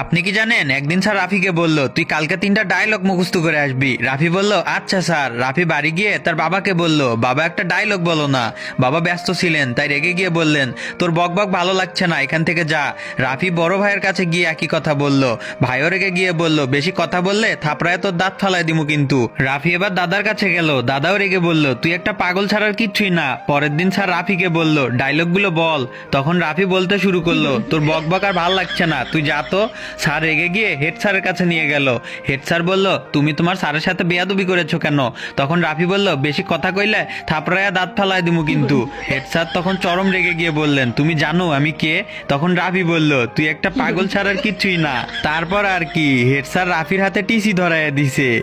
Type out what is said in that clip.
আপনি কি জানেন? একদিন স্যার রাফিকে বলল, তুই কালকে তিনটা ডায়লগ মুখস্থ করে আসবি। রাফি বলল আচ্ছা স্যার। রাফি বাড়ি গিয়ে তার বাবাকে বলল, বাবা একটা ডায়লগ বলো না। বাবা ব্যস্ত ছিলেন, তাই রেগে গিয়ে বললেন, তোর বক বক ভালো লাগছে না, এখান থেকে যা। রাফি বড় ভাইয়ের কাছে গিয়ে একই কথা বলল। ভাইও রেগে গিয়ে বলল, বেশি কথা বললে থাপড়ায় তোর দাঁত ফালাই দিমু কিন্তু। রাফি এবার দাদার কাছে গেল। দাদাও রেগে বলল, তুই একটা পাগল ছাড়ার কিচ্ছুই না। পরের দিন স্যার রাফিকে বলল ডায়লগগুলো বল। তখন রাফি বলতে শুরু করল, তোর বক বক আর ভালো লাগছে না। তুই যা তো। স্যার রেগে গিয়ে হেড স্যারের কাছে নিয়ে গেল। হেড স্যার বলল, তুমি তোমার স্যারের সাথে বেয়াদুবি করেছ কেন? তখন রাফি বলল, বেশি কথা কইলে থাপড়ায়া দাঁত ফালায় দিমু কিন্তু। হেড স্যার তখন চরম রেগে গিয়ে বললেন, তুমি জানো আমি কে? তখন রাফি বলল, তুই একটা পাগল ছাড়ার কিচ্ছুই না। তারপর আর কি? হেড স্যার রাফির হাতে টিসি ধরাইয়া দিছে।